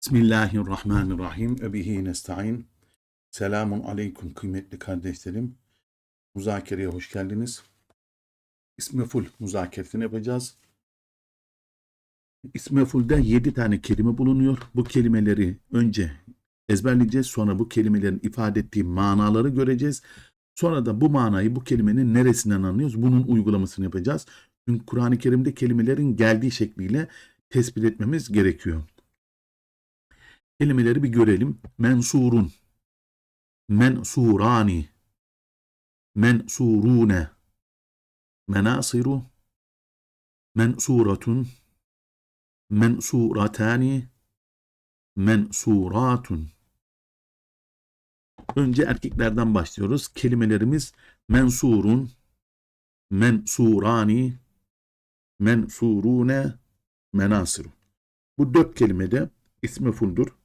Bismillahirrahmanirrahim. Ebihi nesta'in. Selamun aleyküm kıymetli kardeşlerim. Muzakereye hoş geldiniz. İsmi full muzakeresini yapacağız. İsmi full'de 7 tane kelime bulunuyor. Bu kelimeleri önce ezberleyeceğiz. Sonra bu kelimelerin ifade ettiği manaları göreceğiz. Sonra da bu manayı bu kelimenin neresinden anlıyoruz? Bunun uygulamasını yapacağız. Çünkü Kur'an-ı Kerim'de kelimelerin geldiği şekliyle tespit etmemiz gerekiyor. Kelimeleri bir görelim. Mensurun, mensurani, mensurune, menasiru, mensuratun, mensuratani, mensuratun. Önce erkeklerden başlıyoruz. Kelimelerimiz mensurun, mensurani, mensurune, menasiru. Bu dört kelimede ismi fuldur.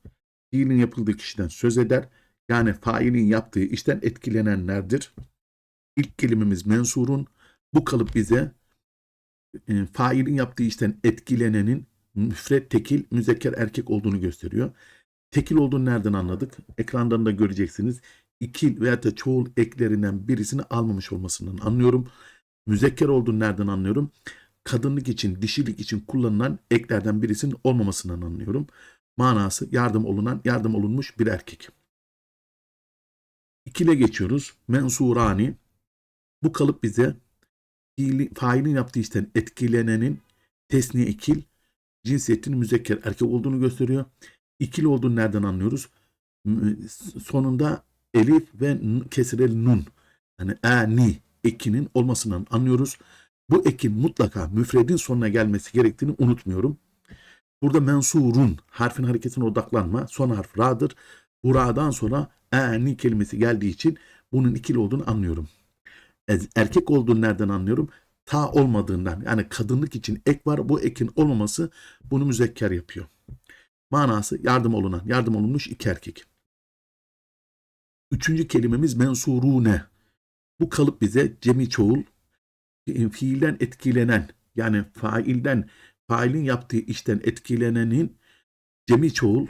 Fiilin yapıldığı kişiden söz eder. Yani failin yaptığı işten etkilenenlerdir. İlk kelimemiz mensurun. Bu kalıp bize e, failin yaptığı işten etkilenenin müfret tekil, müzekker erkek olduğunu gösteriyor. Tekil olduğunu nereden anladık? Ekrandan da göreceksiniz. İkil veya da çoğul eklerinden birisini almamış olmasından anlıyorum. Müzekker olduğunu nereden anlıyorum? Kadınlık için, dişilik için kullanılan eklerden birisinin olmamasından anlıyorum manası yardım olunan, yardım olunmuş bir erkek. İkile geçiyoruz. Mensurani. Bu kalıp bize fiili, failin yaptığı işten etkilenenin tesniye ikil, cinsiyetinin müzekker erkek olduğunu gösteriyor. İkil olduğunu nereden anlıyoruz? Sonunda elif ve kesirel nun yani e, ni ekinin olmasından anlıyoruz. Bu ekin mutlaka müfredin sonuna gelmesi gerektiğini unutmuyorum. Burada mensurun harfin hareketine odaklanma. Son harf ra'dır. Bu ra'dan sonra eni kelimesi geldiği için bunun ikili olduğunu anlıyorum. Erkek olduğunu nereden anlıyorum? Ta olmadığından yani kadınlık için ek var. Bu ekin olmaması bunu müzekker yapıyor. Manası yardım olunan, yardım olunmuş iki erkek. Üçüncü kelimemiz mensurune. Bu kalıp bize cemi çoğul, fiilden etkilenen yani failden failin yaptığı işten etkilenenin cemi çoğul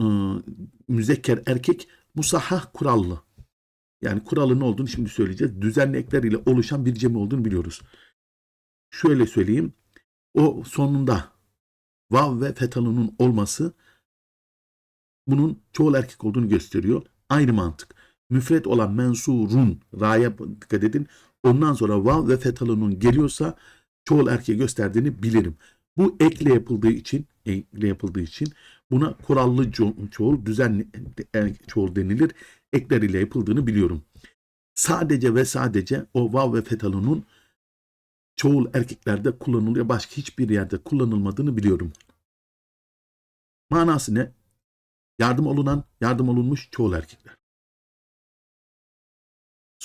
ıı, müzekker erkek musahhah kurallı. Yani kuralı ne olduğunu şimdi söyleyeceğiz. Düzenli ekler ile oluşan bir cemi olduğunu biliyoruz. Şöyle söyleyeyim. O sonunda vav ve fetalının olması bunun çoğul erkek olduğunu gösteriyor. Aynı mantık. Müfret olan mensurun ra'ya dikkat edin. Ondan sonra vav ve fetalının geliyorsa çoğul erkeği gösterdiğini bilirim. Bu ekle yapıldığı için ekle yapıldığı için buna kurallı çoğul, düzenli çoğul denilir. Ekler ile yapıldığını biliyorum. Sadece ve sadece o vav ve fetalunun çoğul erkeklerde kullanılıyor. Başka hiçbir yerde kullanılmadığını biliyorum. Manası ne? Yardım olunan, yardım olunmuş çoğul erkekler.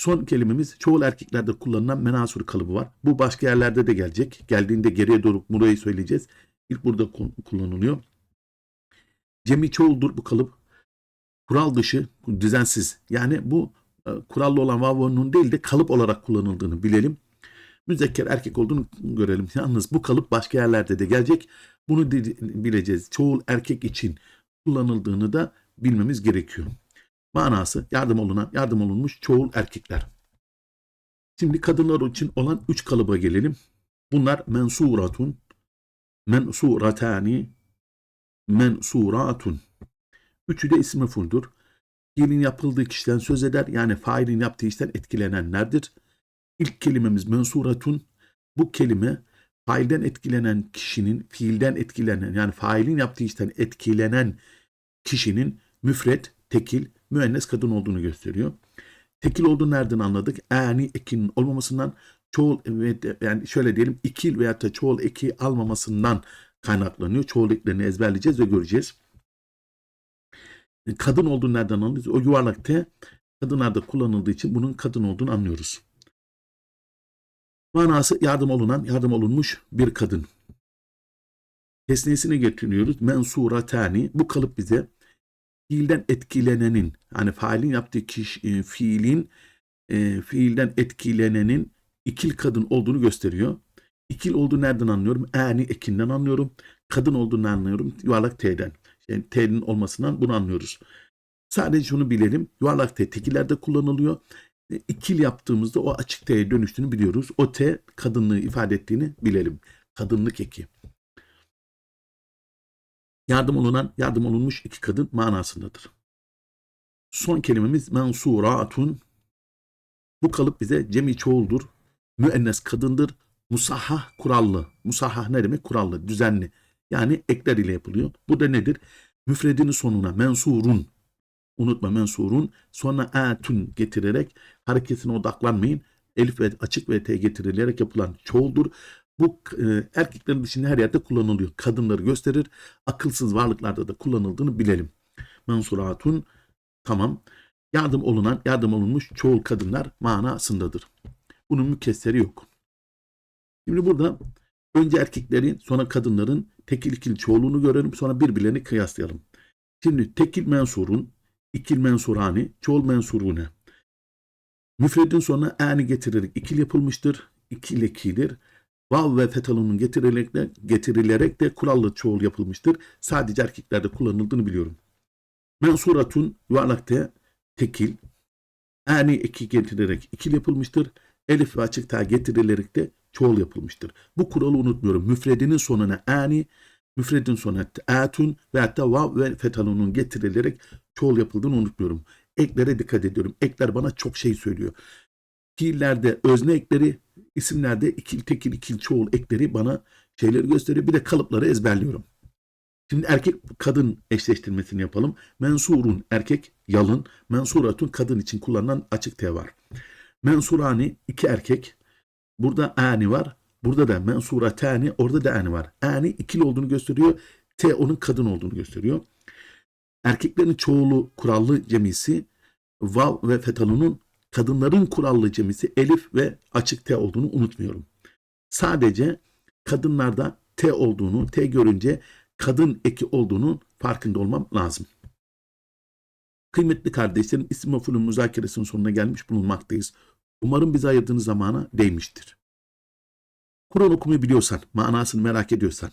Son kelimemiz çoğul erkeklerde kullanılan menasur kalıbı var. Bu başka yerlerde de gelecek. Geldiğinde geriye doğru burayı söyleyeceğiz. İlk burada kullanılıyor. Cemi çoğuldur bu kalıp. Kural dışı, düzensiz. Yani bu e, kurallı olan vavonun değil de kalıp olarak kullanıldığını bilelim. Müzekker erkek olduğunu görelim. Yalnız bu kalıp başka yerlerde de gelecek. Bunu bileceğiz. Çoğul erkek için kullanıldığını da bilmemiz gerekiyor. Manası yardım olunan, yardım olunmuş çoğul erkekler. Şimdi kadınlar için olan üç kalıba gelelim. Bunlar mensuratun, mensuratani, mensuratun. Üçü de ismi fuldur. Fiilin yapıldığı kişiden söz eder. Yani failin yaptığı işten etkilenenlerdir. İlk kelimemiz mensuratun. Bu kelime failden etkilenen kişinin, fiilden etkilenen yani failin yaptığı işten etkilenen kişinin müfret, tekil, müennes kadın olduğunu gösteriyor. Tekil olduğunu nereden anladık? Ani ekinin olmamasından çoğul yani şöyle diyelim ikil veya da çoğul eki almamasından kaynaklanıyor. Çoğul eklerini ezberleyeceğiz ve göreceğiz. Kadın olduğunu nereden anlıyoruz? O yuvarlak T kadınlarda kullanıldığı için bunun kadın olduğunu anlıyoruz. Manası yardım olunan, yardım olunmuş bir kadın. Tesniyesine getiriyoruz. Mensuratani. Bu kalıp bize fiilden etkilenenin yani failin yaptığı kişi, e, fiilin e, fiilden etkilenenin ikil kadın olduğunu gösteriyor. İkil olduğu nereden anlıyorum? Eni ekinden anlıyorum. Kadın olduğunu anlıyorum. Yuvarlak T'den. Yani T'nin olmasından bunu anlıyoruz. Sadece şunu bilelim. Yuvarlak T tekillerde kullanılıyor. E, İkil yaptığımızda o açık T'ye dönüştüğünü biliyoruz. O T kadınlığı ifade ettiğini bilelim. Kadınlık eki. Yardım olunan, yardım olunmuş iki kadın manasındadır. Son kelimemiz mensuratun. Bu kalıp bize cemi çoğuldur. Müennes kadındır. Musahhah kurallı. Musahhah ne demek? Kurallı, düzenli. Yani ekler ile yapılıyor. Bu da nedir? Müfredinin sonuna mensurun. Unutma mensurun. Sonra atun getirerek hareketine odaklanmayın. Elif ve açık ve T getirilerek yapılan çoğuldur. Bu e, erkeklerin dışında her yerde kullanılıyor. Kadınları gösterir. Akılsız varlıklarda da kullanıldığını bilelim. Mensuratun tamam. Yardım olunan, yardım olunmuş çoğul kadınlar manasındadır. Bunun mükesseri yok. Şimdi burada önce erkeklerin sonra kadınların tekil ikil çoğulunu görelim sonra birbirlerini kıyaslayalım. Şimdi tekil mensurun, ikil mensurani, çoğul mensurune. Müfredin sonuna ani getirerek ikil yapılmıştır. İkil ekilir. Vav ve fetalunun getirilerek de, getirilerek de kurallı çoğul yapılmıştır. Sadece erkeklerde kullanıldığını biliyorum. Mensuratun yuvarlakta tekil. Ani eki getirilerek ikil yapılmıştır. Elif ve açık ta getirilerek de çoğul yapılmıştır. Bu kuralı unutmuyorum. Müfredinin sonuna ani, müfredin sonuna atun ve hatta vav ve fetalunun getirilerek çoğul yapıldığını unutmuyorum. Eklere dikkat ediyorum. Ekler bana çok şey söylüyor. Fiillerde özne ekleri, isimlerde ikil, tekil, ikil, çoğul ekleri bana şeyleri gösteriyor. Bir de kalıpları ezberliyorum. Şimdi erkek kadın eşleştirmesini yapalım. Mensurun erkek yalın, mensuratun kadın için kullanılan açık T var. Mensurani iki erkek. Burada ani var. Burada da mensuratani orada da ani var. Ani ikili olduğunu gösteriyor. T onun kadın olduğunu gösteriyor. Erkeklerin çoğulu kurallı cemisi vav ve fetalunun kadınların kurallı cemisi elif ve açık T olduğunu unutmuyorum. Sadece kadınlarda T olduğunu, T görünce kadın eki olduğunu farkında olmam lazım. Kıymetli kardeşlerim isim mefulün müzakeresinin sonuna gelmiş bulunmaktayız. Umarım bize ayırdığınız zamana değmiştir. Kur'an okumayı biliyorsan, manasını merak ediyorsan,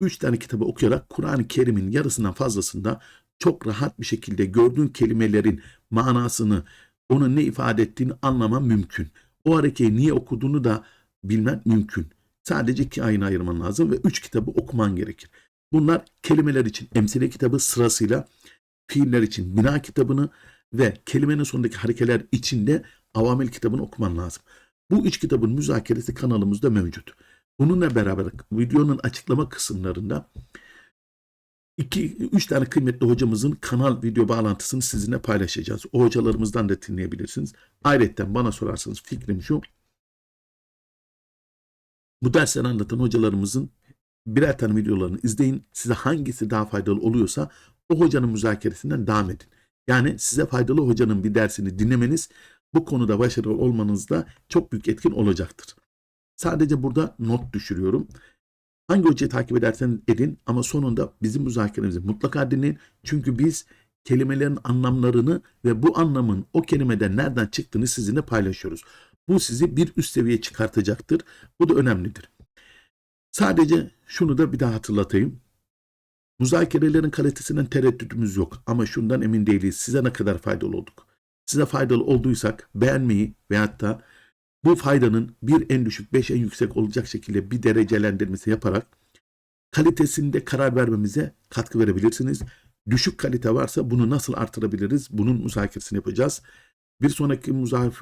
üç tane kitabı okuyarak Kur'an-ı Kerim'in yarısından fazlasında çok rahat bir şekilde gördüğün kelimelerin manasını, onun ne ifade ettiğini anlaman mümkün. O harekeyi niye okuduğunu da bilmen mümkün. Sadece iki ayını ayırman lazım ve üç kitabı okuman gerekir. Bunlar kelimeler için emsile kitabı sırasıyla, fiiller için bina kitabını ve kelimenin sonundaki harekeler için de avamel kitabını okuman lazım. Bu üç kitabın müzakeresi kanalımızda mevcut. Bununla beraber videonun açıklama kısımlarında iki, üç tane kıymetli hocamızın kanal video bağlantısını sizinle paylaşacağız. O hocalarımızdan da dinleyebilirsiniz. Ayrıca bana sorarsanız fikrim şu. Bu dersleri anlatan hocalarımızın birer tane videolarını izleyin. Size hangisi daha faydalı oluyorsa o hocanın müzakeresinden devam edin. Yani size faydalı hocanın bir dersini dinlemeniz bu konuda başarılı olmanızda çok büyük etkin olacaktır. Sadece burada not düşürüyorum. Hangi hocayı takip ederseniz edin ama sonunda bizim müzakeremizi mutlaka dinleyin. Çünkü biz kelimelerin anlamlarını ve bu anlamın o kelimeden nereden çıktığını sizinle paylaşıyoruz. Bu sizi bir üst seviyeye çıkartacaktır. Bu da önemlidir. Sadece şunu da bir daha hatırlatayım. Müzakerelerin kalitesinden tereddütümüz yok ama şundan emin değiliz. Size ne kadar faydalı olduk? Size faydalı olduysak beğenmeyi veyahut da bu faydanın bir en düşük beş en yüksek olacak şekilde bir derecelendirmesi yaparak kalitesinde karar vermemize katkı verebilirsiniz. Düşük kalite varsa bunu nasıl artırabiliriz? Bunun müzakeresini yapacağız. Bir sonraki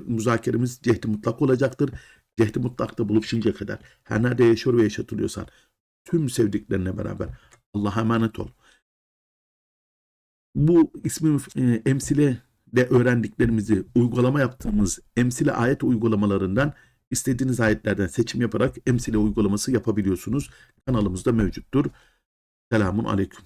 müzakeremiz cehdi mutlak olacaktır. Cehdi mutlakta buluşuncaya kadar her nerede yaşıyor ve yaşatılıyorsan tüm sevdiklerine beraber Allah'a emanet ol. Bu ismi e, emsile de öğrendiklerimizi uygulama yaptığımız emsile ayet uygulamalarından istediğiniz ayetlerden seçim yaparak emsile uygulaması yapabiliyorsunuz. Kanalımızda mevcuttur. Selamun Aleyküm.